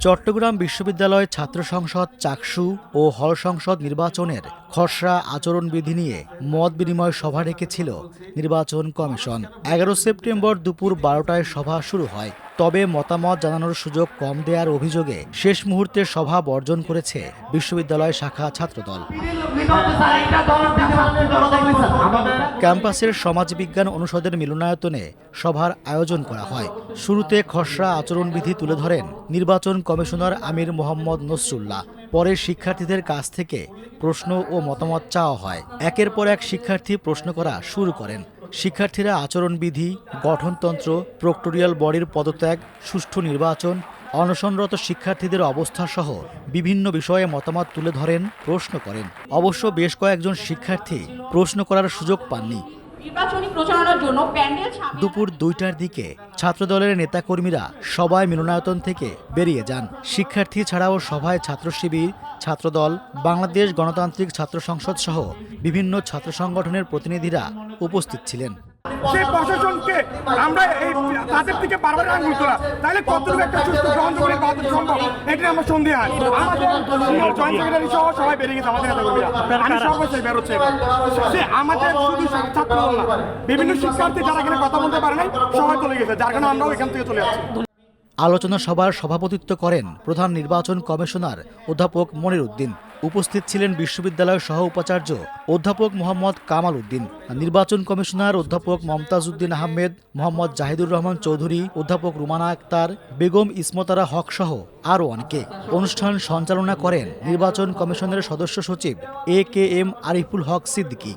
চট্টগ্রাম বিশ্ববিদ্যালয় ছাত্র সংসদ চাকসু ও হল সংসদ নির্বাচনের খসড়া আচরণবিধি নিয়ে মত বিনিময় সভা ডেকেছিল নির্বাচন কমিশন। এগারো সেপ্টেম্বর দুপুর বারোটায় সভা শুরু হয়। তবে মতামত জানানোর সুযোগ কম দেওয়ার অভিযোগে শেষ মুহূর্তে সভা বর্জন করেছে বিশ্ববিদ্যালয় শাখা ছাত্রদল। ক্যাম্পাসের সমাজবিজ্ঞান অনুষদের মিলনায়তনে সভার আয়োজন করা হয়। শুরুতে খসড়া আচরণবিধি তুলে ধরেন নির্বাচন কমিশনার আমির মোহাম্মদ নসরুল্লাহ। পরে শিক্ষার্থীদের কাছ থেকে প্রশ্ন ও মতামত চাওয়া হয়। একের পর এক শিক্ষার্থী প্রশ্ন করা শুরু করেন। শিক্ষার্থীরা আচরণবিধি, গঠনতন্ত্র, প্রক্টোরিয়াল বডির পদত্যাগ, সুষ্ঠু নির্বাচন অনশনরত শিক্ষার্থীদের অবস্থা সহ বিভিন্ন বিষয়ে মতামত তুলে ধরেন প্রশ্ন করেন। অবশ্য বেশ কয়েকজন শিক্ষার্থী প্রশ্ন করার সুযোগ পাননি। দুপুর দুইটার দিকে ছাত্রদলের নেতাকর্মীরা সবাই মিলনায়তন থেকে বেরিয়ে যান। শিক্ষার্থী ছাড়াও সভায় ছাত্র শিবির ছাত্রদল বাংলাদেশ গণতান্ত্রিক ছাত্র সংসদ সহ বিভিন্ন ছাত্র সংগঠনের প্রতিনিধিরা উপস্থিত ছিলেন। সেই প্রশাসনকে আমরা এই তাদের থেকে বারবার তোলা তাহলে কতটুকু একটা সুস্থ গ্রহণ করে কত সম্ভব? এটা আমার সন্দেহ আমাদের জয়েন্ট সেক্রেটারি সহ সবাই বেরিয়ে গেছে আমাদের আমি সর্বশেষ বেরোচ্ছে সে আমাদের শুধু ছাত্র বিভিন্ন শিক্ষার্থী যারা এখানে কথা বলতে পারে নাই, সবাই চলে গেছে। যার কারণে আমরাও এখান থেকে চলে যাচ্ছি। আলোচনা সভার সভাপতিত্ব করেন প্রধান নির্বাচন কমিশনার অধ্যাপক মনির উদ্দিন উপস্থিত ছিলেন বিশ্ববিদ্যালয়ের সহ উপাচার্য অধ্যাপক মোহাম্মদ কামাল উদ্দিন, নির্বাচন কমিশনার অধ্যাপক মমতাজ উদ্দিন আহমেদ, মোহাম্মদ জাহিদুর রহমান চৌধুরী, অধ্যাপক রুমানা আক্তার, বেগম ইসমতারা হক সহ আরও অনেকে। অনুষ্ঠান সঞ্চালনা করেন নির্বাচন কমিশনের সদস্য সচিব A K M Ariful Haque Siddiqui.